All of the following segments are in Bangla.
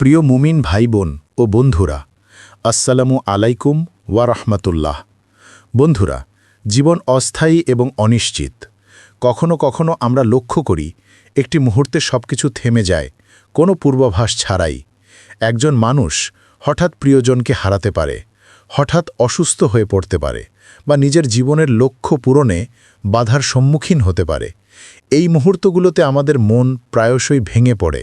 প্রিয় মুমিন ভাই বোন ও বন্ধুরা, আসসালামু আলাইকুম ওয়া রাহমাতুল্লাহ। বন্ধুরা, জীবন অস্থায়ী এবং অনিশ্চিত। কখনো কখনো আমরা লক্ষ্য করি, একটি মুহূর্তে সবকিছু থেমে যায়, কোনো পূর্বাভাস ছাড়াই। একজন মানুষ হঠাৎ প্রিয়জনকে হারাতে পারে, হঠাৎ অসুস্থ হয়ে পড়তে পারে বা নিজের জীবনের লক্ষ্য পূরণে বাধার সম্মুখীন হতে পারে। এই মুহূর্তগুলোতে আমাদের মন প্রায়শই ভেঙে পড়ে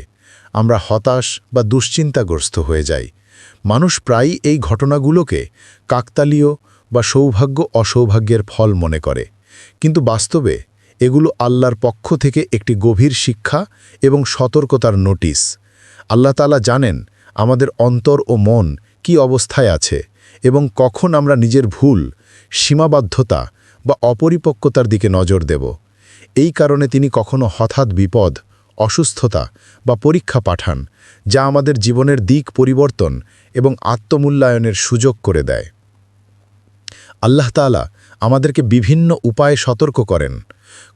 আমরা হতাশ বা দুশ্চিন্তাগ্রস্ত হয়ে যাই। মানুষ প্রায়ই এই ঘটনাগুলোকে কাকতালীয় বা সৌভাগ্য অসৌভাগ্যের ফল মনে করে। কিন্তু বাস্তবে এগুলো আল্লাহর পক্ষ থেকে একটি গভীর শিক্ষা এবং সতর্কতার নোটিশ। আল্লাহ তালা জানেন আমাদের অন্তর ও মন কি অবস্থায় আছে এবং কখন আমরা নিজের ভুল, সীমাবদ্ধতা বা অপরিপক্কতার দিকে নজর দেব। এই কারণে তিনি কখনো হঠাৎ বিপদ অসুস্থতা বা পরীক্ষা পাঠান, যা আমাদের জীবনের দিক পরিবর্তন এবং আত্মমূল্যায়নের সুযোগ করে দেয়। আল্লাহ তালা আমাদেরকে বিভিন্ন উপায়ে সতর্ক করেন।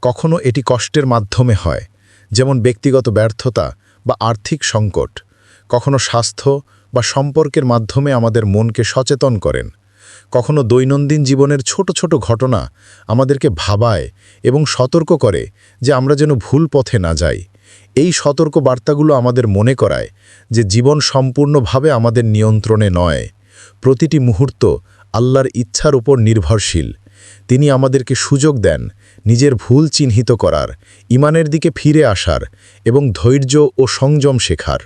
কখনো এটি কষ্টের মাধ্যমে হয়, যেমন ব্যক্তিগত ব্যর্থতা বা আর্থিক সংকট। কখনো স্বাস্থ্য বা সম্পর্কের মাধ্যমে আমাদের মনকে সচেতন করেন। কখনো দৈনন্দিন জীবনের ছোট ছোট ঘটনা আমাদেরকে ভাবায় এবং সতর্ক করে যে আমরা যেন ভুল পথে না যাই। এই সতর্ক বার্তাগুলো আমাদের মনে করায় যে জীবন সম্পূর্ণভাবে আমাদের নিয়ন্ত্রণে নয়। প্রতিটি মুহূর্ত আল্লাহর ইচ্ছার উপর নির্ভরশীল। তিনি আমাদেরকে সুযোগ দেন নিজের ভুল চিহ্নিত করার, ইমানের দিকে ফিরে আসার এবং ধৈর্য ও সংযম শেখার।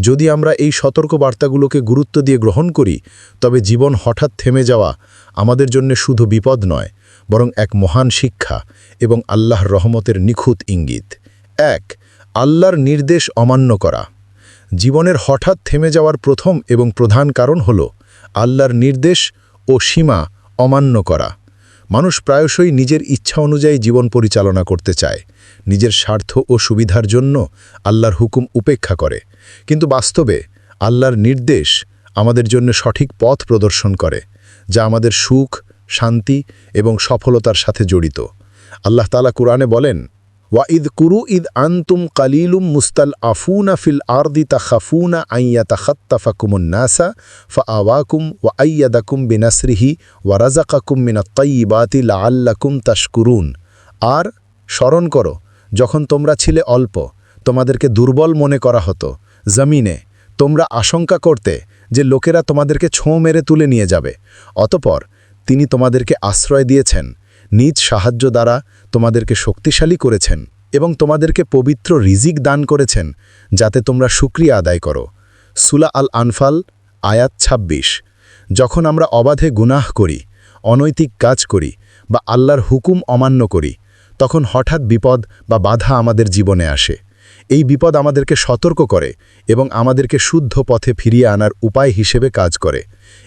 যদি আমরা এই সতর্ক বার্তাগুলোকে গুরুত্ব দিয়ে গ্রহণ করি, তবে জীবন হঠাৎ থেমে যাওয়া আমাদের জন্য শুধু বিপদ নয়, বরং এক মহান শিক্ষা এবং আল্লাহর রহমতের নিখুঁত ইঙ্গিত। এক আল্লাহর নির্দেশ অমান্য করা। জীবনের হঠাৎ থেমে যাওয়ার প্রথম এবং প্রধান কারণ হল আল্লাহর নির্দেশ ও সীমা অমান্য করা। মানুষ প্রায়শই নিজের ইচ্ছা অনুযায়ী জীবন পরিচালনা করতে চায়। নিজের স্বার্থ ও সুবিধার জন্য আল্লাহর হুকুম উপেক্ষা করে। কিন্তু বাস্তবে আল্লাহর নির্দেশ আমাদের জন্য সঠিক পথ প্রদর্শন করে, যা আমাদের সুখ, শান্তি এবং সফলতার সাথে জড়িত। আল্লাহ তালা কুরআনে বলেন ওয়াঈদ কুরু ঈদ আন্তুম কালিলুম মুস্তাল আফুনা ফিল আর্দি তাখাফুনা আইয়া তাখাত্তাফাকুমুন নাসা ফা আওয়াকুম ওয়া আইয়াদাকুম বিনাসরিহি ওয়া রাজাকাকুম মিনা তৈবাতি লাআল্লাকুম তাশকুরুন। আর স্মরণ করো, যখন তোমরা ছিলে অল্প, তোমাদেরকে দুর্বল মনে করা হতো। জমিনে তোমরা আশঙ্কা করতে যে লোকেরা তোমাদেরকে ছোঁ মেরে তুলে নিয়ে যাবে। অতপর তিনি তোমাদেরকে আশ্রয় দিয়েছেন। নিজ সাহায্য দ্বারা তোমাদেরকে শক্তিশালী করেছেন এবং তোমাদেরকে পবিত্র রিজিক দান করেছেন, যাতে তোমরা সুক্রিয়া আদায় করো। সুলা আল আনফাল আয়াত ২৬ যখন আমরা অবাধে গুনাহ করি, অনৈতিক কাজ করি বা আল্লাহর হুকুম অমান্য করি, তখন হঠাৎ বিপদ বা বাধা আমাদের জীবনে আসে। এই বিপদ আমাদেরকে সতর্ক করে এবং আমাদেরকে শুদ্ধ পথে ফিরিয়ে আনার উপায় হিসেবে কাজ করে।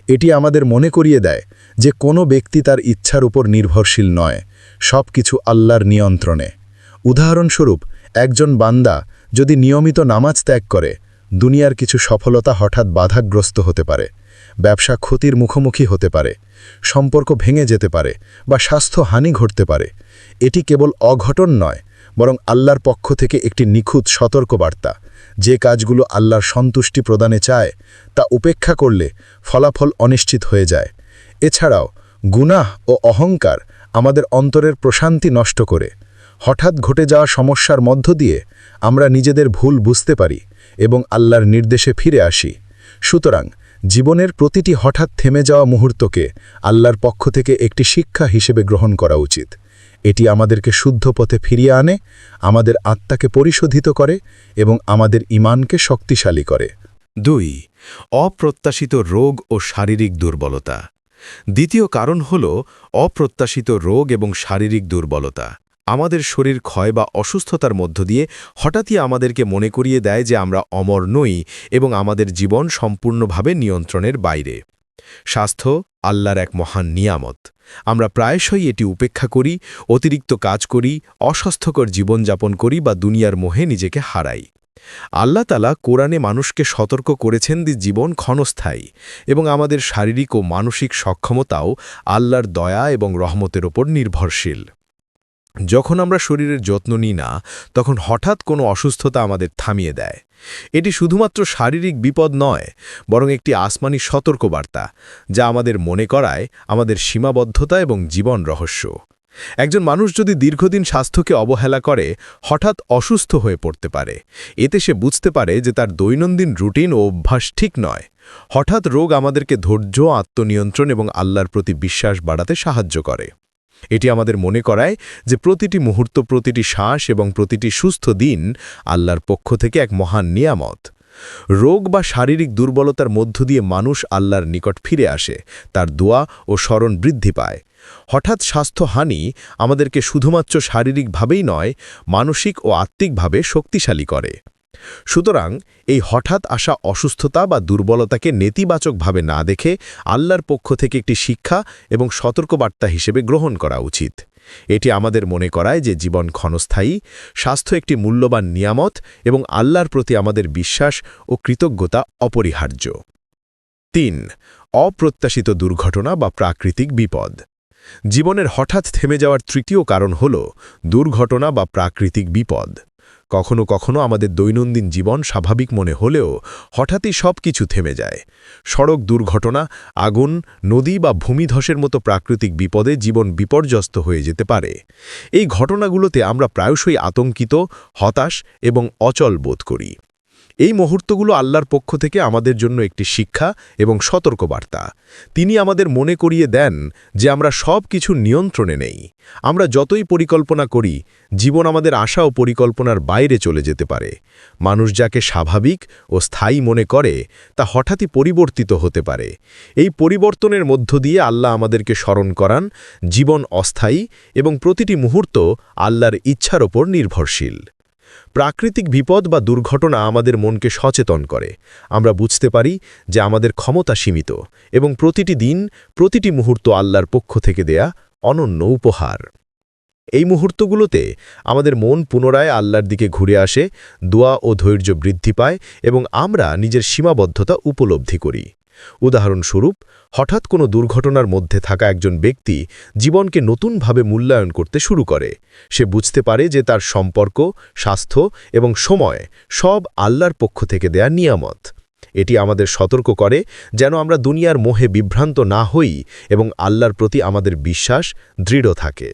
এটি আমাদের মনে করিয়ে দেয় যে কোনো ব্যক্তি তার ইচ্ছার উপর নির্ভরশীল নয় সব কিছু আল্লাহর নিয়ন্ত্রণে। উদাহরণস্বরূপ, একজন বান্দা যদি নিয়মিত নামাজ ত্যাগ করে, দুনিয়ার কিছু সফলতা হঠাৎ বাধাগ্রস্ত হতে পারে, ব্যবসা ক্ষতির মুখোমুখি হতে পারে, সম্পর্ক ভেঙে যেতে পারে বা স্বাস্থ্য হানি ঘটতে পারে, এটি কেবল অঘটন নয়, বরং আল্লাহর পক্ষ থেকে একটি নিখুঁত সতর্কবার্তা। যে কাজগুলো আল্লাহর সন্তুষ্টি প্রদানে চায়, তা উপেক্ষা করলে ফলাফল অনিশ্চিত হয়ে যায়। এছাড়াও, গুনাহ ও অহংকার আমাদের অন্তরের প্রশান্তি নষ্ট করে। হঠাৎ ঘটে যাওয়া সমস্যার মধ্য দিয়ে আমরা নিজেদের ভুল বুঝতে পারি এবং আল্লাহর নির্দেশে ফিরে আসি। সুতরাং, জীবনের প্রতিটি হঠাৎ থেমে যাওয়া মুহূর্তকে আল্লাহর পক্ষ থেকে একটি শিক্ষা হিসেবে গ্রহণ করা উচিত। এটি আমাদেরকে শুদ্ধ পথে ফিরিয়ে আনে, আমাদের আত্মাকে পরিশোধিত করে এবং আমাদের ইমানকে শক্তিশালী করে। দুই, অপ্রত্যাশিত রোগ ও শারীরিক দুর্বলতা। দ্বিতীয় কারণ হল অপ্রত্যাশিত রোগ এবং শারীরিক দুর্বলতা। আমাদের শরীর ক্ষয় বা অসুস্থতার মধ্য দিয়ে হঠাৎই আমাদেরকে মনে করিয়ে দেয় যে আমরা অমর নই এবং আমাদের জীবন সম্পূর্ণভাবে নিয়ন্ত্রণের বাইরে। স্বাস্থ্য আল্লাহর এক মহান নিয়ামত। আমরা প্রায়শই এটি উপেক্ষা করি, অতিরিক্ত কাজ করি, অস্বাস্থ্যকর জীবনযাপন করি বা দুনিয়ার মোহে নিজেকে হারাই। আল্লাহ তালা কোরআনে মানুষকে সতর্ক করেছেন যে জীবন ক্ষণস্থায়ী এবং আমাদের শারীরিক ও মানসিক সক্ষমতাও আল্লাহর দয়া এবং রহমতের ওপর নির্ভরশীল। যখন আমরা শরীরের যত্ন নিই না, তখন হঠাৎ কোনো অসুস্থতা আমাদের থামিয়ে দেয়। এটি শুধুমাত্র শারীরিক বিপদ নয়, বরং একটি আসমানি সতর্কবার্তা, যা আমাদের মনে করায় আমাদের সীমাবদ্ধতা এবং জীবন রহস্য। একজন মানুষ যদি দীর্ঘদিন স্বাস্থ্যকে অবহেলা করে, হঠাৎ অসুস্থ হয়ে পড়তে পারে। এতে সে বুঝতে পারে যে তার দৈনন্দিন রুটিন ও অভ্যাস ঠিক নয়। হঠাৎ রোগ আমাদেরকে ধৈর্য, আত্মনিয়ন্ত্রণ এবং আল্লাহর প্রতি বিশ্বাস বাড়াতে সাহায্য করে। এটি আমাদের মনে করায় যে প্রতিটি মুহূর্ত, প্রতিটি শ্বাস এবং প্রতিটি সুস্থ দিন আল্লাহর পক্ষ থেকে এক মহান নিয়ামত। রোগ বা শারীরিক দুর্বলতার মধ্য দিয়ে মানুষ আল্লাহর নিকট ফিরে আসে, তার দোয়া ও স্মরণ বৃদ্ধি পায়। হঠাৎ স্বাস্থ্যহানি আমাদেরকে শুধুমাত্র শারীরিকভাবেই নয়, মানসিক ও আত্মিকভাবে শক্তিশালী করে। সুতরাং এই হঠাৎ আসা অসুস্থতা বা দুর্বলতাকে নেতিবাচকভাবে না দেখে আল্লাহর পক্ষ থেকে একটি শিক্ষা এবং সতর্কবার্তা হিসেবে গ্রহণ করা উচিত। এটি আমাদের মনে করায় যে জীবন ক্ষণস্থায়ী, স্বাস্থ্য একটি মূল্যবান নিয়ামত এবং আল্লাহর প্রতি আমাদের বিশ্বাস ও কৃতজ্ঞতা অপরিহার্য। তিন, অপ্রত্যাশিত দুর্ঘটনা বা প্রাকৃতিক বিপদ। জীবনের হঠাৎ থেমে যাওয়ার তৃতীয় কারণ হল দুর্ঘটনা বা প্রাকৃতিক বিপদ। কখনো কখনো আমাদের দৈনন্দিন জীবন স্বাভাবিক মনে হলেও হঠাৎই সব কিছু থেমে যায়। সড়ক দুর্ঘটনা, আগুন, নদী বা ভূমিধসের মতো প্রাকৃতিক বিপদে জীবন বিপর্যস্ত হয়ে যেতে পারে। এই ঘটনাগুলোতে আমরা প্রায়শই আতঙ্কিত, হতাশ এবং অচল বোধ করি। এই মুহূর্তগুলো আল্লাহর পক্ষ থেকে আমাদের জন্য একটি শিক্ষা এবং সতর্কবার্তা। তিনি আমাদের মনে করিয়ে দেন যে আমরা সব কিছু নিয়ন্ত্রণে নেই। আমরা যতই পরিকল্পনা করি, জীবন আমাদের আশা ও পরিকল্পনার বাইরে চলে যেতে পারে। মানুষ যাকে স্বাভাবিক ও স্থায়ী মনে করে, তা হঠাৎই পরিবর্তিত হতে পারে। এই পরিবর্তনের মধ্য দিয়ে আল্লাহ আমাদেরকে স্মরণ করান, জীবন অস্থায়ী এবং প্রতিটি মুহূর্ত আল্লাহর ইচ্ছার ওপর নির্ভরশীল। প্রাকৃতিক বিপদ বা দুর্ঘটনা আমাদের মনকে সচেতন করে। আমরা বুঝতে পারি যে আমাদের ক্ষমতা সীমিত এবং প্রতিটি দিন, প্রতিটি মুহূর্ত আল্লাহর পক্ষ থেকে দেয়া অনন্য উপহার। এই মুহূর্তগুলোতে আমাদের মন পুনরায় আল্লাহর দিকে ঘুরে আসে, দোয়া ও ধৈর্য বৃদ্ধি পায় এবং আমরা নিজের সীমাবদ্ধতা উপলব্ধি করি। উদাহরণস্বরূপ, হঠাৎ কোনো দুর্ঘটনার মধ্যে থাকা একজন ব্যক্তি জীবনকে নতুনভাবে মূল্যায়ন করতে শুরু করে। সে বুঝতে পারে যে তার সম্পর্ক, স্বাস্থ্য এবং সময় সব আল্লাহর পক্ষ থেকে দেয়া নিয়ামত। এটি আমাদের সতর্ক করে যেন আমরা দুনিয়ার মোহে বিভ্রান্ত না হই এবং আল্লাহর প্রতি আমাদের বিশ্বাস দৃঢ় থাকে।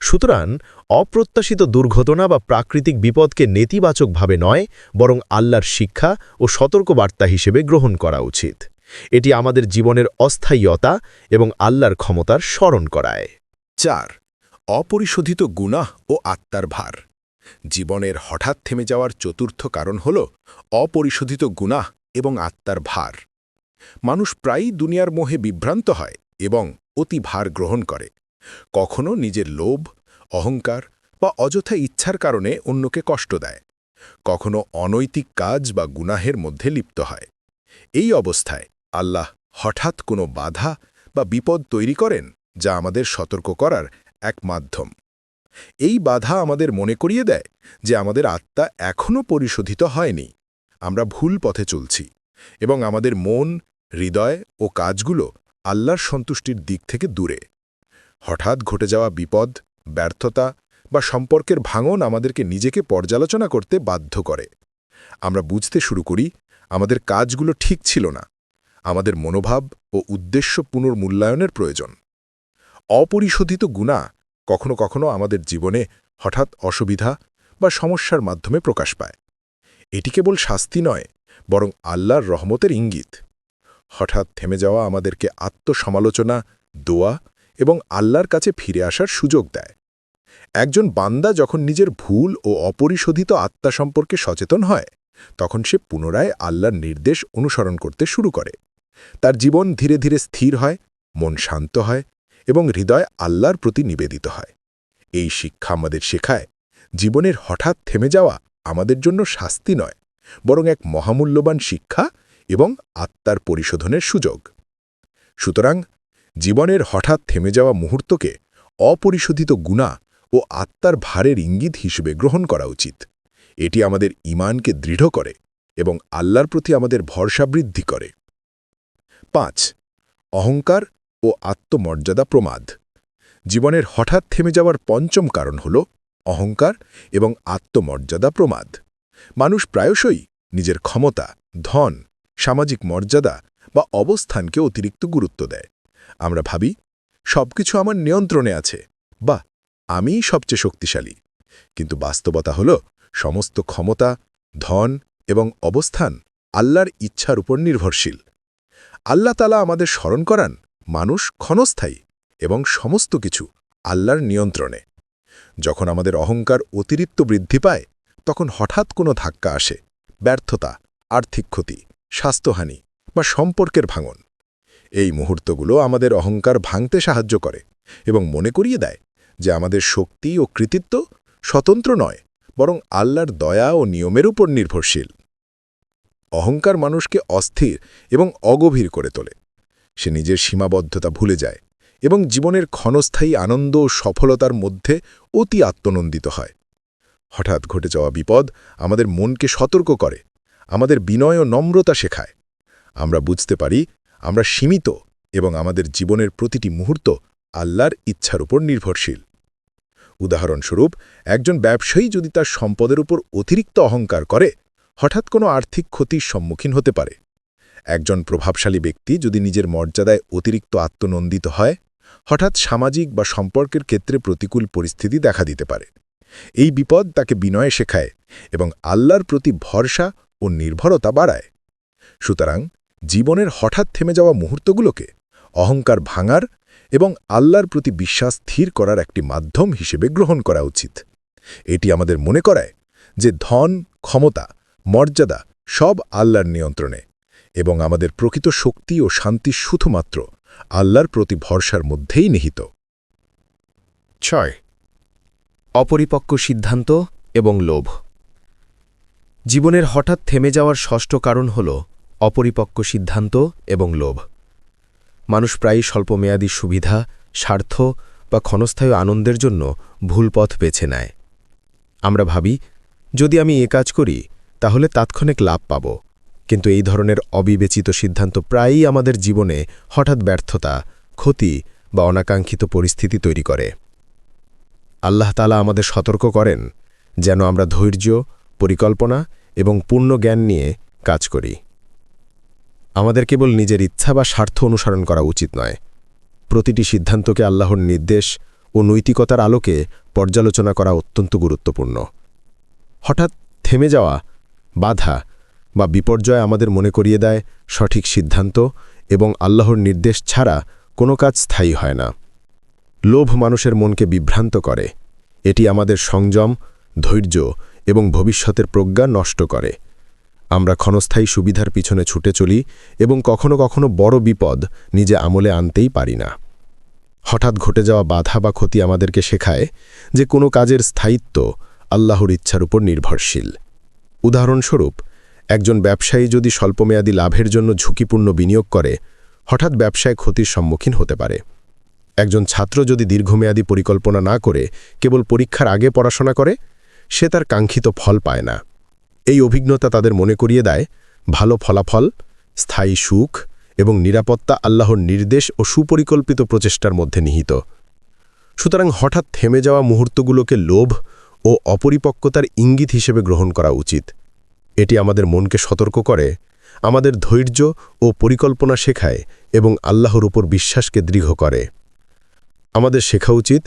সুতরাং, অপ্রত্যাশিত দুর্ঘটনা বা প্রাকৃতিক বিপদকে নেতিবাচকভাবে নয়, বরং আল্লাহর শিক্ষা ও সতর্কবার্তা হিসেবে গ্রহণ করা উচিত। এটি আমাদের জীবনের অস্থায়ীয়তা এবং আল্লাহর ক্ষমতার স্মরণ করায়। চার, অপরিশোধিত গুনাহ ও আত্মার ভার। জীবনের হঠাৎ থেমে যাওয়ার চতুর্থ কারণ হল অপরিশোধিত গুনাহ এবং আত্মার ভার। মানুষ প্রায়ই দুনিয়ার মোহে বিভ্রান্ত হয় এবং অতি ভার গ্রহণ করে। কখনো নিজের লোভ, অহংকার বা অযথা ইচ্ছার কারণে অন্যকে কষ্ট দেয়। কখনো অনৈতিক কাজ বা গুনাহের মধ্যে লিপ্ত হয়। এই অবস্থায় আল্লাহ হঠাৎ কোনো বাধা বা বিপদ তৈরি করেন যা আমাদের সতর্ক করার এক মাধ্যম। এই বাধা আমাদের মনে করিয়ে দেয় যে আমাদের আত্মা এখনও পরিশোধিত হয়নি। আমরা ভুল পথে চলছি এবং আমাদের মন, হৃদয় ও কাজগুলো আল্লাহর সন্তুষ্টির দিক থেকে দূরে। হঠাৎ ঘটে যাওয়া বিপদ, ব্যর্থতা বা সম্পর্কের ভাঙন আমাদেরকে নিজেকে পর্যালোচনা করতে বাধ্য করে। আমরা বুঝতে শুরু করি আমাদের কাজগুলো ঠিক ছিল না। আমাদের মনোভাব ও উদ্দেশ্য পুনর্মূল্যায়নের প্রয়োজন। অপরিশোধিত গুণা কখনো কখনো আমাদের জীবনে হঠাৎ অসুবিধা বা সমস্যার মাধ্যমে প্রকাশ পায়। এটি কেবল শাস্তি নয়, বরং আল্লাহর রহমতের ইঙ্গিত। হঠাৎ থেমে যাওয়া আমাদেরকে আত্মসমালোচনা, দোয়া এবং আল্লাহর কাছে ফিরে আসার সুযোগ দেয়। একজন বান্দা যখন নিজের ভুল ও অপরিশোধিত আত্মা সম্পর্কে সচেতন হয়, তখন সে পুনরায় আল্লাহর নির্দেশ অনুসরণ করতে শুরু করে। তার জীবন ধীরে ধীরে স্থির হয়, মন শান্ত হয় এবং হৃদয় আল্লাহর প্রতি নিবেদিত হয়। এই শিক্ষা আমাদের শেখায়, জীবনের হঠাৎ থেমে যাওয়া আমাদের জন্য শাস্তি নয়, বরং এক মহামূল্যবান শিক্ষা এবং আত্মার পরিশোধনের সুযোগ। সুতরাং, জীবনের হঠাৎ থেমে যাওয়া মুহূর্তকে অপরিশোধিত গুণা ও আত্মার ভারের ইঙ্গিত হিসেবে গ্রহণ করা উচিত। এটি আমাদের ইমানকে দৃঢ় করে এবং আল্লাহর প্রতি আমাদের ভরসা বৃদ্ধি করে। পাঁচ, অহংকার ও আত্মমর্যাদা প্রমাদ। জীবনের হঠাৎ থেমে যাওয়ার পঞ্চম কারণ হল অহংকার এবং আত্মমর্যাদা প্রমাদ। মানুষ প্রায়শই নিজের ক্ষমতা, ধন, সামাজিক মর্যাদা বা অবস্থানকে অতিরিক্ত গুরুত্ব দেয়। আমরা ভাবি, সবকিছু আমার নিয়ন্ত্রণে আছে। বা আমিই সবচেয়ে শক্তিশালী। কিন্তু বাস্তবতা হল, সমস্ত ক্ষমতা, ধন এবং অবস্থান আল্লাহর ইচ্ছার উপর নির্ভরশীল। আল্লাহ তালা আমাদের স্মরণ করান, মানুষ ক্ষণস্থায়ী এবং সমস্ত কিছু আল্লাহর নিয়ন্ত্রণে। যখন আমাদের অহংকার অতিরিক্ত বৃদ্ধি পায়, তখন হঠাৎ কোনো ধাক্কা আসে, ব্যর্থতা, আর্থিক ক্ষতি, স্বাস্থ্যহানি বা সম্পর্কের ভাঙন। এই মুহূর্তগুলো আমাদের অহংকার ভাঙতে সাহায্য করে এবং মনে করিয়ে দেয় যে আমাদের শক্তি ও কৃতিত্ব স্বতন্ত্র নয়, বরং আল্লাহর দয়া ও নিয়মের উপর নির্ভরশীল। অহংকার মানুষকে অস্থির এবং অগভীর করে তোলে। সে নিজের সীমাবদ্ধতা ভুলে যায় এবং জীবনের ক্ষণস্থায়ী আনন্দ ও সফলতার মধ্যে অতি আত্মনন্দিত হয়। হঠাৎ ঘটে যাওয়া বিপদ আমাদের মনকে সতর্ক করে, আমাদের বিনয় ও নম্রতা শেখায়। আমরা বুঝতে পারি আমরা সীমিত এবং আমাদের জীবনের প্রতিটি মুহূর্ত আল্লাহর ইচ্ছার উপর নির্ভরশীল। উদাহরণস্বরূপ, একজন ব্যবসায়ী যদি তার সম্পদের উপর অতিরিক্ত অহংকার করে হঠাৎ কোনো আর্থিক ক্ষতির সম্মুখীন হতে পারে। একজন প্রভাবশালী ব্যক্তি যদি নিজের মর্যাদায় অতিরিক্ত আত্মনন্দিত হয়, হঠাৎ সামাজিক বা সম্পর্কের ক্ষেত্রে প্রতিকূল পরিস্থিতি দেখা দিতে পারে। এই বিপদ তাকে বিনয়ে শেখায় এবং আল্লাহর প্রতি ভরসা ও নির্ভরতা বাড়ায়। সুতরাং জীবনের হঠাৎ থেমে যাওয়া মুহূর্তগুলোকে অহংকার ভাঙার এবং আল্লাহর প্রতি বিশ্বাস স্থির করার একটি মাধ্যম হিসেবে গ্রহণ করা উচিত। এটি আমাদের মনে করায় যে ধন, ক্ষমতা মর্যাদা সব আল্লাহর নিয়ন্ত্রণে এবং আমাদের প্রকৃত শক্তি ও শান্তি শুধুমাত্র আল্লাহর প্রতি ভরসার মধ্যেই নিহিত। ছয়। অপরিপক্ক সিদ্ধান্ত এবং লোভ। জীবনের হঠাৎ থেমে যাওয়ার ষষ্ঠ কারণ হল অপরিপক্ক সিদ্ধান্ত এবং লোভ। মানুষ প্রায়ই স্বল্পমেয়াদী সুবিধা, স্বার্থ বা ক্ষণস্থায়ী আনন্দের জন্য ভুল পথ বেছে নেয়। আমরা ভাবি, যদি আমি এ কাজ করি তাহলে তাৎক্ষণিক লাভ পাব। কিন্তু এই ধরনের অবিবেচিত সিদ্ধান্ত প্রায়ই আমাদের জীবনে হঠাৎ ব্যর্থতা, ক্ষতি বা অনাকাঙ্ক্ষিত পরিস্থিতি তৈরি করে। আল্লাহ তালা আমাদের সতর্ক করেন যেন আমরা ধৈর্য, পরিকল্পনা এবং পূর্ণ জ্ঞান নিয়ে কাজ করি। আমাদের কেবল নিজের ইচ্ছা বা স্বার্থ অনুসরণ করা উচিত নয়। প্রতিটি সিদ্ধান্তকে আল্লাহর নির্দেশ ও নৈতিকতার আলোকে পর্যালোচনা করা অত্যন্ত গুরুত্বপূর্ণ। হঠাৎ থেমে যাওয়া বাধা বা বিপর্যয় আমাদের মনে করিয়ে দেয় সঠিক সিদ্ধান্ত এবং আল্লাহর নির্দেশ ছাড়া কোনো কাজ স্থায়ী হয় না। লোভ মানুষের মনকে বিভ্রান্ত করে। এটি আমাদের সংযম, ধৈর্য এবং ভবিষ্যতের প্রজ্ঞা নষ্ট করে। আমরা ক্ষণস্থায়ী সুবিধার পিছনে ছুটে চলি এবং কখনো কখনো বড় বিপদ নিজে আমলে আনতেই পারি না। হঠাৎ ঘটে যাওয়া বাধা বা ক্ষতি আমাদেরকে শেখায় যে কোনো কাজের স্থায়িত্ব আল্লাহর ইচ্ছার উপর নির্ভরশীল। উদাহরণস্বরূপ, একজন ব্যবসায়ী যদি স্বল্পমেয়াদী লাভের জন্য ঝুঁকিপূর্ণ বিনিয়োগ করে, হঠাৎ ব্যবসায় ক্ষতির সম্মুখীন হতে পারে। একজন ছাত্র যদি দীর্ঘমেয়াদী পরিকল্পনা না করে, কেবল পরীক্ষার আগে পড়াশোনা করে, সে তার কাঙ্ক্ষিত ফল পায় না। এই অভিজ্ঞতা তাদের মনে করিয়ে দেয়, ভালো ফলাফল, স্থায়ী সুখ এবং নিরাপত্তা আল্লাহর নির্দেশ ও সুপরিকল্পিত প্রচেষ্টার মধ্যে নিহিত। সুতরাং হঠাৎ থেমে যাওয়া মুহূর্তগুলোকে লোভ ও অপরিপক্কতার ইঙ্গিত হিসেবে গ্রহণ করা উচিত। এটি আমাদের মনকে সতর্ক করে, আমাদের ধৈর্য ও পরিকল্পনা শেখায় এবং আল্লাহর উপর বিশ্বাসকে দৃঢ় করে। আমাদের শেখা উচিত,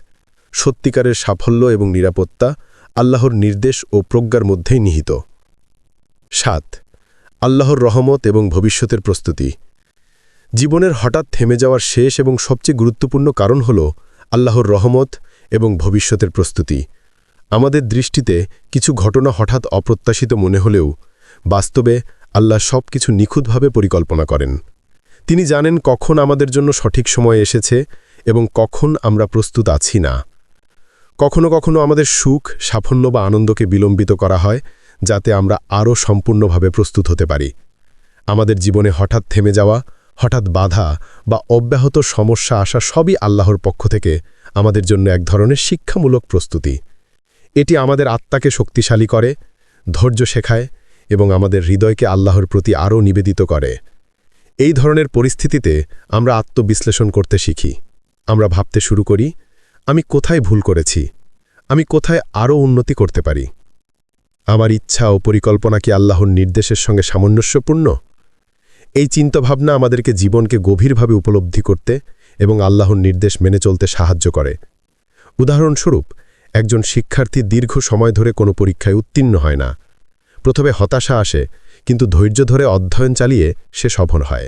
সত্যিকারের সাফল্য এবং নিরাপত্তা আল্লাহর নির্দেশ ও প্রজ্ঞার মধ্যেই নিহিত। সাত, আল্লাহর রহমত এবং ভবিষ্যতের প্রস্তুতি। জীবনের হঠাৎ থেমে যাওয়ার শেষ এবং সবচেয়ে গুরুত্বপূর্ণ কারণ হল আল্লাহর রহমত এবং ভবিষ্যতের প্রস্তুতি। আমাদের দৃষ্টিতে কিছু ঘটনা হঠাৎ অপ্রত্যাশিত মনে হলেও বাস্তবে আল্লাহ সব কিছু নিখুঁতভাবে পরিকল্পনা করেন। তিনি জানেন কখন আমাদের জন্য সঠিক সময় এসেছে এবং কখন আমরা প্রস্তুত আছি না। কখনো কখনো আমাদের সুখ, সাফল্য বা আনন্দকে বিলম্বিত করা হয়, যাতে আমরা আরও সম্পূর্ণভাবে প্রস্তুত হতে পারি। আমাদের জীবনে হঠাৎ থেমে যাওয়া, হঠাৎ বাধা বা অব্যাহত সমস্যা আসা সবই আল্লাহর পক্ষ থেকে আমাদের জন্য এক ধরনের শিক্ষামূলক প্রস্তুতি। এটি আমাদের আত্মাকে শক্তিশালী করে, ধৈর্য শেখায় এবং আমাদের হৃদয়কে আল্লাহর প্রতি আরও নিবেদিত করে। এই ধরনের পরিস্থিতিতে আমরা আত্মবিশ্লেষণ করতে শিখি। আমরা ভাবতে শুরু করি, আমি কোথায় ভুল করেছি? আমি কোথায় আরও উন্নতি করতে পারি? আমার ইচ্ছা ও পরিকল্পনা কি আল্লাহর নির্দেশের সঙ্গে সামঞ্জস্যপূর্ণ? এই চিন্তাভাবনা আমাদেরকে জীবনকে গভীরভাবে উপলব্ধি করতে এবং আল্লাহর নির্দেশ মেনে চলতে সাহায্য করে। উদাহরণস্বরূপ একজন শিক্ষার্থী দীর্ঘ সময় ধরে কোনো পরীক্ষায় উত্তীর্ণ হয় না। প্রথমে হতাশা আসে, কিন্তু ধৈর্য ধরে অধ্যয়ন চালিয়ে সে সফল হয়।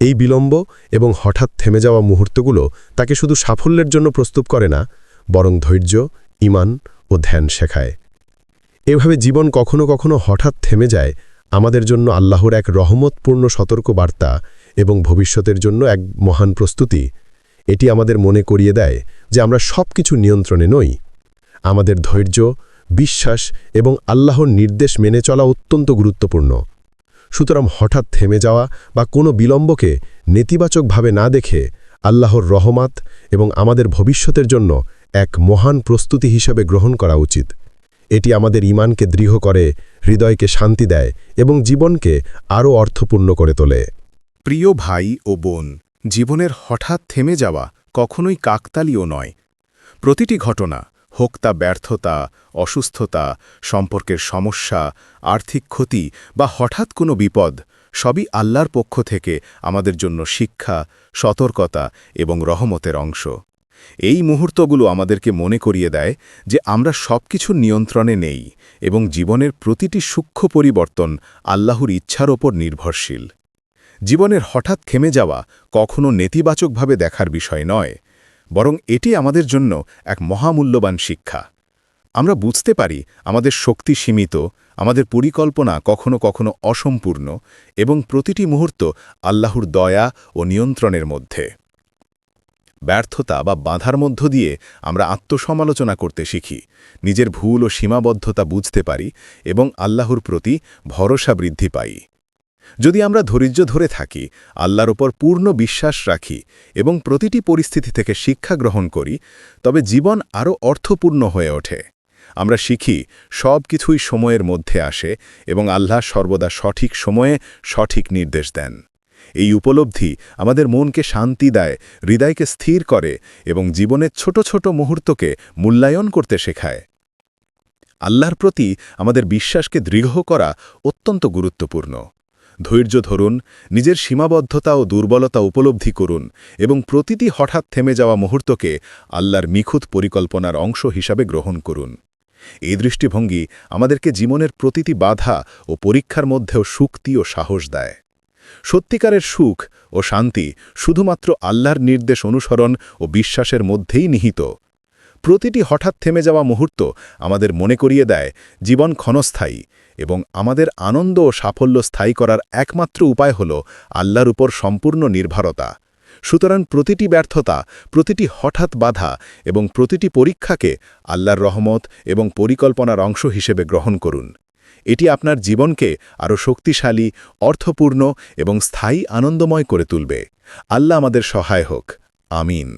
এই বিলম্ব এবং হঠাৎ থেমে যাওয়া মুহূর্তগুলো তাকে শুধু সাফল্যের জন্য প্রস্তুত করে না, বরং ধৈর্য, ইমান ও ধ্যান শেখায়। এভাবে জীবন কখনো কখনো হঠাৎ থেমে যায়, আমাদের জন্য আল্লাহর এক রহমতপূর্ণ সতর্ক বার্তা এবং ভবিষ্যতের জন্য এক মহান প্রস্তুতি। এটি আমাদের মনে করিয়ে দেয় যে আমরা সব কিছু নিয়ন্ত্রণে নই। আমাদের ধৈর্য, বিশ্বাস এবং আল্লাহর নির্দেশ মেনে চলা অত্যন্ত গুরুত্বপূর্ণ। সুতরাং হঠাৎ থেমে যাওয়া বা কোনো বিলম্বকে নেতিবাচকভাবে না দেখে আল্লাহর রহমাত এবং আমাদের ভবিষ্যতের জন্য এক মহান প্রস্তুতি হিসাবে গ্রহণ করা উচিত। এটি আমাদের ইমানকে দৃঢ় করে, হৃদয়কে শান্তি দেয় এবং জীবনকে আরও অর্থপূর্ণ করে তোলে। প্রিয় ভাই ও বোন, জীবনের হঠাৎ থেমে যাওয়া কখনোই কাকতালীয় নয়। প্রতিটি ঘটনা, হোক তা ব্যর্থতা, অসুস্থতা, সম্পর্কের সমস্যা, আর্থিক ক্ষতি বা হঠাৎ কোনো বিপদ, সবই আল্লাহর পক্ষ থেকে আমাদের জন্য শিক্ষা, সতর্কতা এবং রহমতের অংশ। এই মুহূর্তগুলো আমাদেরকে মনে করিয়ে দেয় যে আমরা সবকিছু নিয়ন্ত্রণে নেই এবং জীবনের প্রতিটি সূক্ষ্ম পরিবর্তন আল্লাহর ইচ্ছার ওপর নির্ভরশীল। জীবনের হঠাৎ থেমে যাওয়া কখনো নেতিবাচকভাবে দেখার বিষয় নয়, বরং এটি আমাদের জন্য এক মহামূল্যবান শিক্ষা। আমরা বুঝতে পারি আমাদের শক্তি সীমিত, আমাদের পরিকল্পনা কখনো কখনো অসম্পূর্ণ এবং প্রতিটি মুহূর্ত আল্লাহর দয়া ও নিয়ন্ত্রণের মধ্যে। ব্যর্থতা বা বাধার মধ্য দিয়ে আমরা আত্মসমালোচনা করতে শিখি, নিজের ভুল ও সীমাবদ্ধতা বুঝতে পারি এবং আল্লাহর প্রতি ভরসা বৃদ্ধি পাই। যদি আমরা ধৈর্য ধরে থাকি, আল্লাহর ওপর পূর্ণ বিশ্বাস রাখি এবং প্রতিটি পরিস্থিতি থেকে শিক্ষা গ্রহণ করি, তবে জীবন আরও অর্থপূর্ণ হয়ে ওঠে। আমরা শিখি, সব কিছুই সময়ের মধ্যে আসে এবং আল্লাহ সর্বদা সঠিক সময়ে সঠিক নির্দেশ দেন। এই উপলব্ধি আমাদের মনকে শান্তি দেয়, হৃদয়কে স্থির করে এবং জীবনের ছোট ছোট মুহূর্তকে মূল্যায়ন করতে শেখায়। আল্লাহর প্রতি আমাদের বিশ্বাসকে দৃঢ় করা অত্যন্ত গুরুত্বপূর্ণ। ধৈর্য ধরুন, নিজের সীমাবদ্ধতা ও দুর্বলতা উপলব্ধি করুন এবং প্রতিটি হঠাৎ থেমে যাওয়া মুহূর্তকে আল্লাহর নিখুঁত পরিকল্পনার অংশ হিসাবে গ্রহণ করুন। এই দৃষ্টিভঙ্গি আমাদেরকে জীবনের প্রতিটি বাধা ও পরীক্ষার মধ্যেও শক্তি ও সাহস দেয়। সত্যিকারের সুখ ও শান্তি শুধুমাত্র আল্লাহর নির্দেশ অনুসরণ ও বিশ্বাসের মধ্যেই নিহিত। প্রতিটি হঠাৎ থেমে যাওয়া মুহূর্ত আমাদের মনে করিয়ে দেয়, জীবন ক্ষণস্থায়ী এবং আমাদের আনন্দ ও সাফল্য স্থায়ী করার একমাত্র উপায় হল আল্লাহর উপর সম্পূর্ণ নির্ভরতা। সুতরাং প্রতিটি ব্যর্থতা, প্রতিটি হঠাৎ বাধা এবং প্রতিটি পরীক্ষাকে আল্লাহর রহমত এবং পরিকল্পনার অংশ হিসেবে গ্রহণ করুন। এটি আপনার জীবনকে আরও শক্তিশালী, অর্থপূর্ণ এবং স্থায়ী আনন্দময় করে তুলবে। আল্লাহ আমাদের সহায় হোক। আমিন।